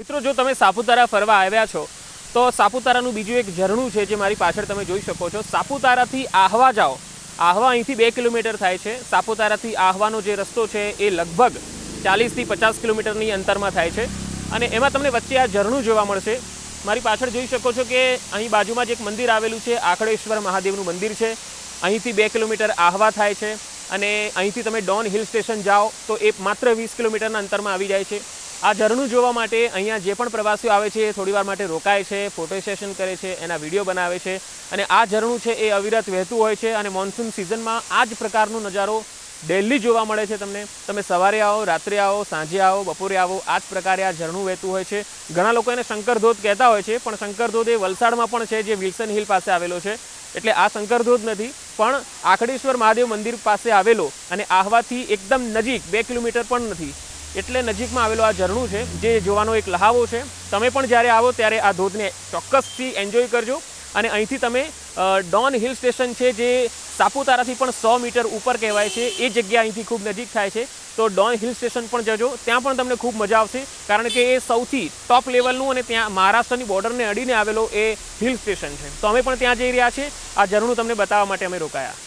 મિત્રો, જો તમે સાપુતારા ફરવા આવ્યા છો, તો સાપુતારાનું બીજું એક ઝરણું છે જે મારી પાછળ તમે જોઈ શકો છો. સાપુતારાથી આહવા જાઓ. આહવા અહીંથી બે કિલોમીટર થાય છે. સાપુતારાથી આહવાનો જે રસ્તો છે એ લગભગ ચાલીસથી પચાસ કિલોમીટરની અંતરમાં થાય છે. અને એમાં તમને વચ્ચે આ ઝરણું જોવા મળશે. મારી પાછળ જોઈ શકો છો કે અહીં બાજુમાં જ એક મંદિર આવેલું છે. આખડેશ્વર મહાદેવનું મંદિર છે. અહીંથી બે કિલોમીટર આહવા થાય છે. અને અહીંથી તમે ડોન હિલ સ્ટેશન જાઓ તો એ માત્ર વીસ કિલોમીટરના અંતરમાં આવી જાય છે. આ ઝરણું જોવા માટે અહીંયા જે પણ પ્રવાસીઓ આવે છે એ થોડીવાર માટે રોકાય છે ફોટો સેશન કરે છે, એના વીડિયો બનાવે છે અને આ ઝરણું છે એ અવિરત વહેતું હોય છે અને મોન્સૂન સિઝનમાં આ જ પ્રકારનો નજારો ડેલી જોવા મળે છે તમને. તમે સવારે આવો, રાત્રે આવો, સાંજે આવો, બપોરે આવો, આ જ પ્રકારે આ ઝરણું વહેતું હોય છે. ઘણા લોકો એને શંકર ધોધ કહેતા હોય છે, પણ શંકર ધોધ એ વલસાડમાં પણ છે જે વિલ્સન હિલ પાસે આવેલો છે. એટલે આ શંકર ધોધ નથી, પણ આખડેશ્વર મહાદેવ મંદિર પાસે આવેલો અને આહવાથી એકદમ નજીક, બે કિલોમીટર પણ નથી. એટલે નજીકમાં આવેલો આ ઝરણું છે, જે જોવાનો એક લહાવો છે. તમે પણ જ્યારે આવો ત્યારે આ ધોધને ચોક્કસથી એન્જોય કરજો. અને અહીંથી તમે ડોન હિલ સ્ટેશન છે, જે સાપુતારાથી પણ સો મીટર ઉપર કહેવાય છે, એ જગ્યા અહીંથી ખૂબ નજીક થાય છે. તો ડોન હિલ સ્ટેશન પણ જજો. ત્યાં પણ તમને ખૂબ મજા આવશે, કારણ કે એ સૌથી ટોપ લેવલનું અને ત્યાં મહારાષ્ટ્રની બોર્ડરને અડીને આવેલો એ હિલ સ્ટેશન છે. તો અમે પણ ત્યાં જઈ રહ્યા છીએ આ ઝરણું તમને બતાવવા માટે અમે રોકાયા.